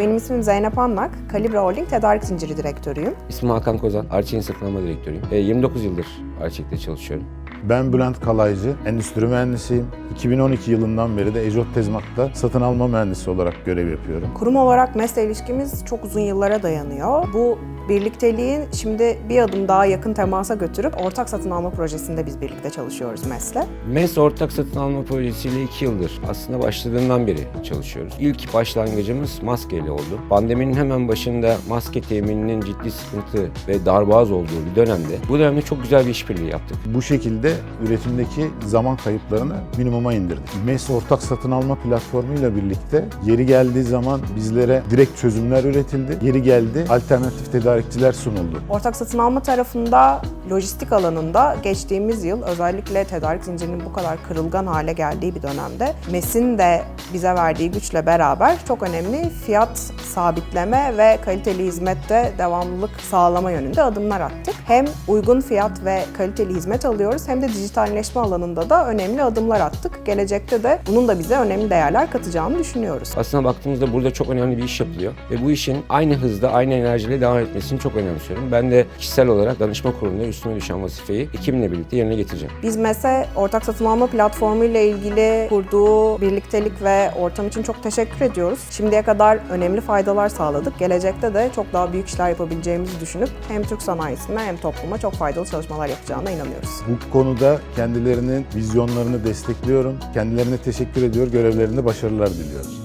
Benim ismim Zeynep Anlak. Kalibre Holding Tedarik Zinciri Direktörüyüm. İsmim Hakan Kozan, Arçelik'in satın alma direktörüyüm. E, 29 yıldır Arçelik'te çalışıyorum. Ben Bülent Kalaycı, endüstri mühendisiyim. 2012 yılından beri de Ejot Tezmak'ta satın alma mühendisi olarak görev yapıyorum. Kurum olarak MES'le ilişkimiz çok uzun yıllara dayanıyor. Bu birlikteliğin şimdi bir adım daha yakın temasa götürüp ortak satın alma projesinde biz birlikte çalışıyoruz MES'le. MES ortak satın alma projesiyle 2 yıldır aslında başladığından beri çalışıyoruz. İlk başlangıcımız maskeyle oldu. Pandeminin hemen başında maske temininin ciddi sıkıntı ve darboğaz olduğu bir dönemde bu dönemde çok güzel bir işbirliği yaptık. Bu şekilde üretimdeki zaman kayıplarını minimuma indirdik. MES ortak satın alma platformuyla birlikte yeri geldiği zaman bizlere direkt çözümler üretildi. Yeri geldi alternatif tedarikçiler sunuldu. Ortak satın alma tarafında lojistik alanında geçtiğimiz yıl özellikle tedarik zincirinin bu kadar kırılgan hale geldiği bir dönemde MES'in de bize verdiği güçle beraber çok önemli fiyat sabitleme ve kaliteli hizmette devamlılık sağlama yönünde adımlar attık. Hem uygun fiyat ve kaliteli hizmet alıyoruz hem de dijitalleşme alanında da önemli adımlar attık. Gelecekte de bunun da bize önemli değerler katacağını düşünüyoruz. Aslında baktığımızda burada çok önemli bir iş yapılıyor ve bu işin aynı hızda, aynı enerjiyle devam etmesini çok önemsiyorum. Ben de kişisel olarak danışma kurulunda üstüme düşen vazifeyi ekibimle birlikte yerine getireceğim. Biz MES'e ortak satın alma platformu ile ilgili kurduğu birliktelik ve ortam için çok teşekkür ediyoruz. Şimdiye kadar önemli faydalar sağladık. Gelecekte de çok daha büyük işler yapabileceğimizi düşünüp hem Türk sanayisine hem topluma çok faydalı çalışmalar yapacağına inanıyoruz. Bu konuda kendilerinin vizyonlarını destekliyorum. Kendilerine teşekkür ediyor, görevlerinde başarılar diliyorum.